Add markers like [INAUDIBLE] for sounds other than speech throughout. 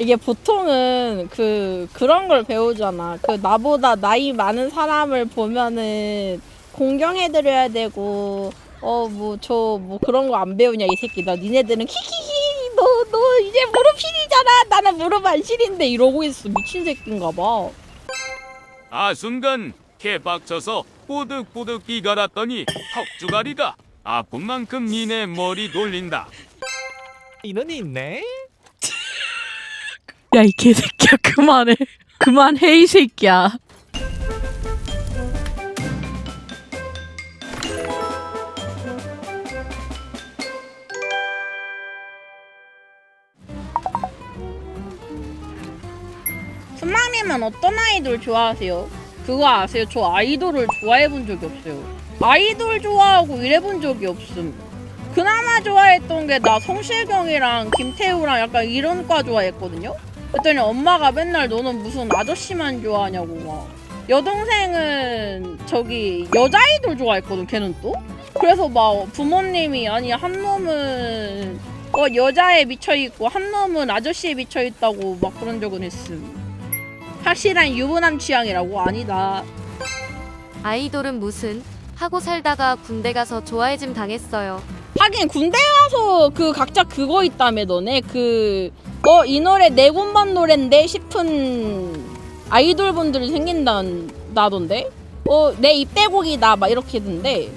이게 보통은 그 그런 걸 배우잖아. 그 나보다 나이 많은 사람을 보면은 공경해드려야 되고 어 뭐 저뭐 그런 거 안 배우냐 이 새끼다. 니네들은 키키키 너 너 이제 무릎 시리잖아. 나는 무릎 안 시린데 이러고 있어. 미친 새끼인가 봐. 아 순간 개박쳐서 뽀득뽀득 이갈았더니 턱주가리가 아픈 만큼 니네 머리 돌린다. 이는 있네. 야 이 개새끼야 [LAUGHS] 그만해. 그만해 이 새끼야. 순망님은 어떤 아이돌 좋아하세요? 그거 아세요? 저 아이돌을 좋아해 본 적이 없어요. 아이돌 좋아하고 이래 본 적이 없음. 그나마 좋아했던 게 나 성실경이랑 김태우랑 약간 이런 과 좋아했거든요? 그랬더니 엄마가 맨날 너는 무슨 아저씨만 좋아하냐고 막. 여동생은 저기 여자 아이돌 좋아했거든 걔는 또? 그래서 막 부모님이 아니 한 놈은 어 여자에 미쳐 있고 한 놈은 아저씨에 미쳐 있다고 막 그런 적은 있음. 확실한 유부남 취향이라고 아니다. 아이돌은 무슨 하고 살다가 군대 가서 좋아해짐 당했어요. 하긴 군대 가서 그 각자 그거 있다며 너네 그 어 이 노래 네 군반 노랜데 싶은 아이돌 분들이 생긴다던데? 어 내 입대곡이다 막 이렇게 던데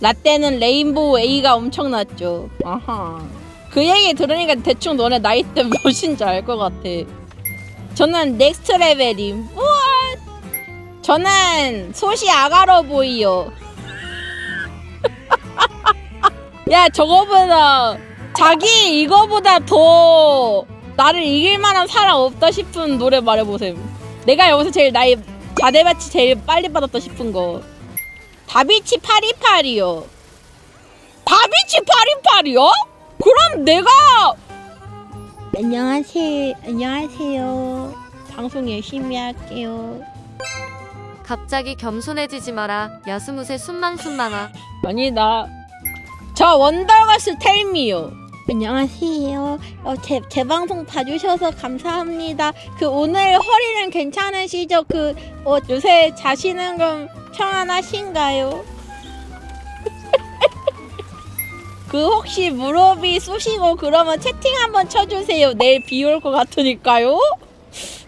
라떼는 레인보우 A가 엄청났죠. 아하. 그 얘기 들으니까 대충 너네 나이대 몇인지 알 것 같아. 저는 넥스트 레벨임. 우와! 저는 소시 아가러 보이요. [LAUGHS] 야 저거보다 자기 이거보다 더 나를 이길 만한 사람 없다 싶은 노래 말해보셈 내가 여기서 제일 나이 자대밭이 제일 빨리 받았다 싶은 거 다비치 파리파리요 다비치 파리파리요? 그럼 내가 안녕하세요 안녕하세요 방송 열심히 할게요 갑자기 겸손해지지 마라. 야스무새 순망순망아. 아니다. 저 원더걸스 텔미요. 안녕하세요. 어, 제, 제 방송 봐주셔서 감사합니다. 그 오늘 허리는 괜찮으시죠? 그 어, 요새 자시는 건 평안하신가요? [LAUGHS] 그 혹시 무릎이 쑤시고 그러면 채팅 한번 쳐주세요. 내일 비 올 것 같으니까요.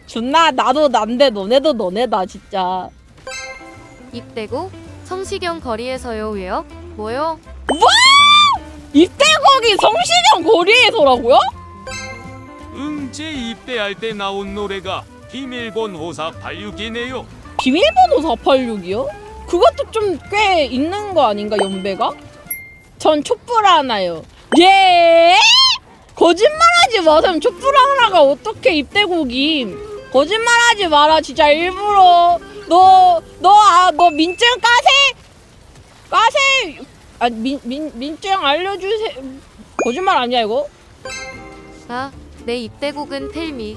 존나 나도 난데 너네도 너네다 진짜. 입대고 성시경 거리에서요. 왜요? 뭐요? 입대곡이 성시경 거리에서라고요? 응제 입대할 때 나온 노래가 비밀번 호사 86이네요. 비밀번호 486이요? 그것도 좀 꽤 있는 거 아닌가 연배가? 전 촛불 하나요. 예? 거짓말하지 마세요. 촛불 하나가 어떻게 입대곡임? 거짓말하지 마라. 진짜 일부러 너 너 아너 민증 까세 까세 아 민 민 민증 알려주세요. 거짓말 아니야 이거? 아, 내 입대곡은 텔미.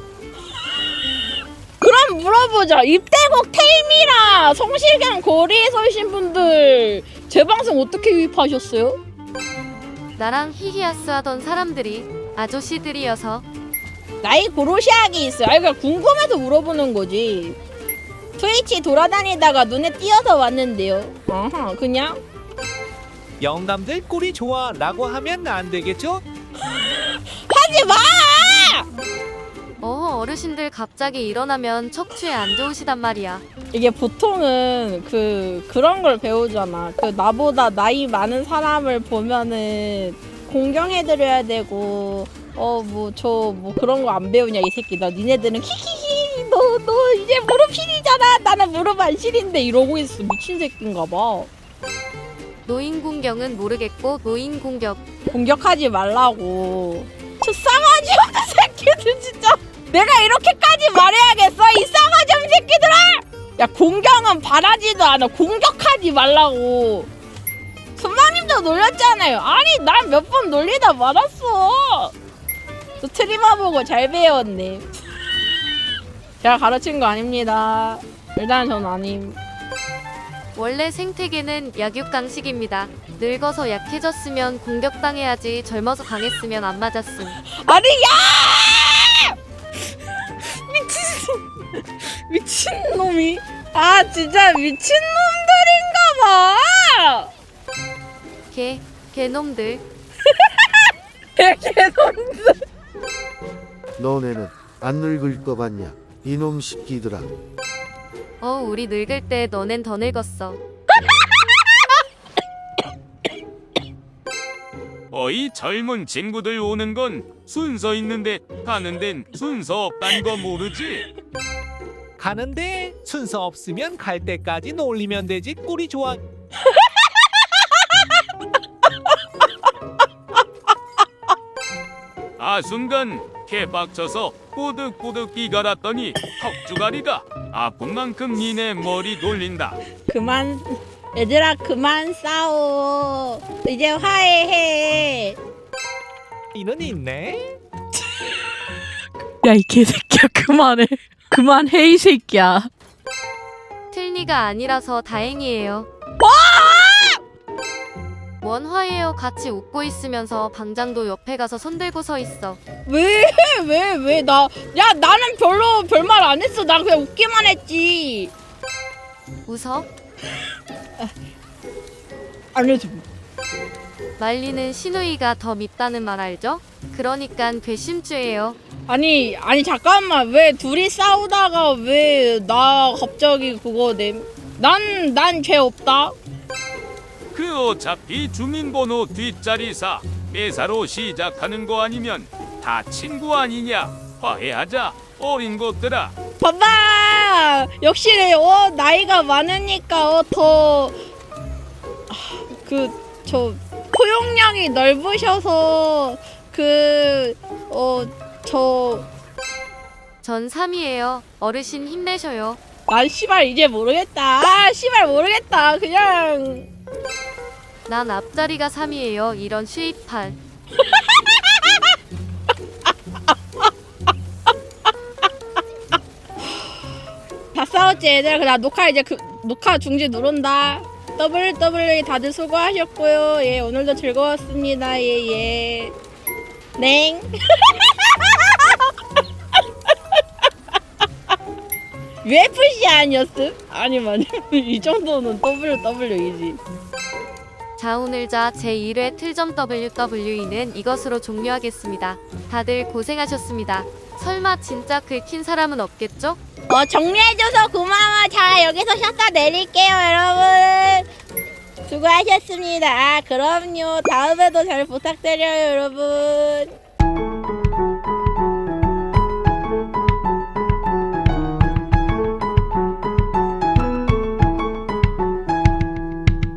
그럼 물어보자. 입대곡 테임이랑 성시경 거리에 서신 분들 제 방송 어떻게 유입하셨어요? 나랑 히히아스 하던 사람들이 아저씨들이어서 나이 고로시하게 있어요. 아니 그냥 궁금해서 물어보는 거지. 트위치 돌아다니다가 눈에 띄어서 왔는데요. 아하, 그냥 영감들 꼴이 좋아 라고 하면 안 되겠죠? 하지 마. 어 어르신들 갑자기 일어나면 척추에 안 좋으시단 말이야. 이게 보통은 그 그런 걸 배우잖아. 그 나보다 나이 많은 사람을 보면은 공경해드려야 되고 어 뭐 저 뭐 그런 거 안 배우냐 이 새끼다. 니네들은 키키키 너 너 이제 무릎 시리잖아. 나는 무릎 안 시린데 이러고 있어. 미친 새끼인가 봐. 노인 공경은 모르겠고 노인 공격. 공격하지 말라고. 저 싸가지 없는 [LAUGHS] 새끼들 진짜. 내가 이렇게까지 말해야겠어 이 싸가지 없는 새끼들아. 야 공경은 바라지도 않아. 공격하지 말라고. 순마님도 놀렸잖아요. 아니 난 몇 번 놀리다 말았어. 저 트리머 보고 잘 배웠네. [LAUGHS] 제가 가르친 거 아닙니다. 일단 전 아님. 원래 생태계는 약육강식입니다. 늙어서 약해졌으면 공격당해야지 젊어서 강했으면 안 맞았음. 아니 야! [LAUGHS] 미친 미친 놈이 아 진짜 미친 놈들인가 봐. 개 개놈들. [LAUGHS] 개놈들. 너네는 안 늙을 거 봤냐? 이놈 십기들아. 어, 우리 늙을 때 너넨 더 늙었어. 어이 젊은 친구들 오는 건 순서 있는데 가는 데는 순서 없단 거 모르지? 가는데 순서 없으면 갈 때까지 놀리면 되지 꼴이 좋아 아 순간 개빡쳐서 꼬득꼬득 기갈았더니 턱주가리가 아픈 만큼 니네 머리 돌린다. 그만 얘들아 그만 싸워. 이제 화해해. 이는 있네. [LAUGHS] 야 이 개새끼야 그만해. 그만해 이 새끼야. 틀니가 아니라서 다행이에요. 원화예요. 같이 웃고 있으면서 방장도 옆에 가서 손들고 서 있어. 왜 왜 왜 나 야 나는 별로 별말 안 했어 나 그냥 웃기만 했지 웃어? 안 해줘 말리는 신우이가 더 밉다는 말 알죠? 그러니깐 괘씸죄예요. 아니 아니 잠깐만 왜 둘이 싸우다가 왜 나 갑자기 그거 내 난 난 죄 없다 그 어차피 주민번호 뒷자리사 매사로 시작하는 거 아니면 다 친구 아니냐? 화해하자 어린 것들아. 봐봐 역시 어 나이가 많으니까 어더그 저 포용력이 넓으셔서 그 그어저 전 3이에요. 어르신 힘내셔요. 난 씨발 이제 모르겠다. 아, 씨발 모르겠다. 그냥 난 앞자리가 3이에요. 이런 수입팔. 다 싸웠지 얘들아. 나 녹화 이제 그 녹화 중지 누른다. WW 다들 수고하셨고요. 예, 오늘도 즐거웠습니다. 예, 예. 냉. [LAUGHS] UFC 아니었음? 아니면 [LAUGHS] 이 정도는 WW이지. 자 오늘자 제1회 틀점 WWE는 이것으로 종료하겠습니다. 다들 고생하셨습니다. 설마 진짜 긁힌 사람은 없겠죠? 어 정리해줘서 고마워. 자 여기서 샷다 내릴게요, 여러분. 수고하셨습니다. 아, 그럼요. 다음에도 잘 부탁드려요, 여러분.